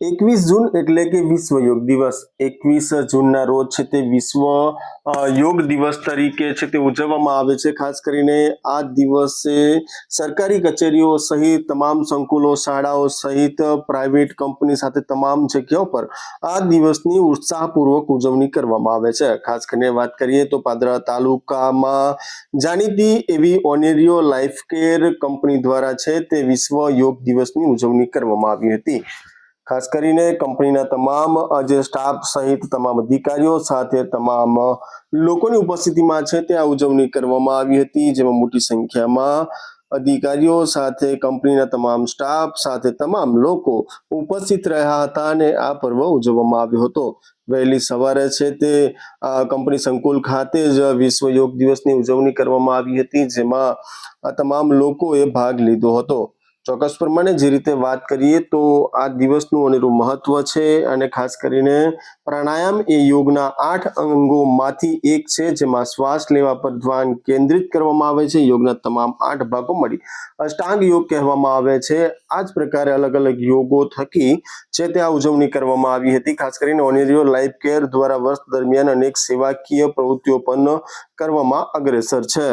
એકવીસ જૂન એટલે કે વિશ્વ યોગ દિવસ. એકવીસ જૂનના રોજ છે તે વિશ્વ યોગ દિવસ તરીકે છે તે ઉજવવામાં આવે છે. ખાસ કરીને આ દિવસે સરકારી કચેરીઓ સહિત તમામ સંકુલો, શાળાઓ સહિત પ્રાઇવેટ કંપની સાથે તમામ જગ્યાઓ પર આ દિવસની ઉત્સાહપૂર્વક ઉજવણી કરવામાં આવે છે. ખાસ કરીને વાત કરીએ તો પાદરા તાલુકામાં જાણીતી એવી ઓનેરિયો લાઈફ કેર કંપની દ્વારા છે તે વિશ્વ યોગ દિવસની ઉજવણી કરવામાં આવી હતી. ખાસ કરીને કંપનીના તમામ જે સ્ટાફ સહિત તમામ અધિકારીઓ સાથે તમામ લોકોની ઉપસ્થિતિમાં છે તે ઉજવણી કરવામાં આવી હતી, જેમાં મોટી સંખ્યામાં અધિકારીઓ સાથે, કંપનીના તમામ સ્ટાફ સાથે તમામ લોકો ઉપસ્થિત રહ્યા હતા અને આ પર્વ ઉજવવામાં આવ્યો હતો. વહેલી સવારે છે તે કંપની સંકુલ ખાતે જ વિશ્વ યોગ દિવસની ઉજવણી કરવામાં આવી હતી, જેમાં તમામ લોકોએ ભાગ લીધો હતો. ચોક્કસ પ્રમાણે જે રીતે વાત કરીએ તો આ દિવસનું અનેરું મહત્વ છે અને ખાસ કરીને પ્રાણાયામ એ યોગના આઠ અંગોમાંથી એક છે, જેમાં શ્વાસ લેવા પર ધ્યાન કેન્દ્રિત કરવામાં આવે છે. યોગના તમામ આઠ ભાગો મળી અષ્ટાંગ યોગ કહેવામાં આવે છે. આ જ પ્રકારે અલગ અલગ યોગો થકી છે તે આ ઉજવણી કરવામાં આવી હતી. ખાસ કરીને ઓનેરિયો લાઈફ કેર દ્વારા વર્ષ દરમિયાન અનેક સેવાકીય પ્રવૃત્તિઓ પણ કરવામાં અગ્રેસર છે.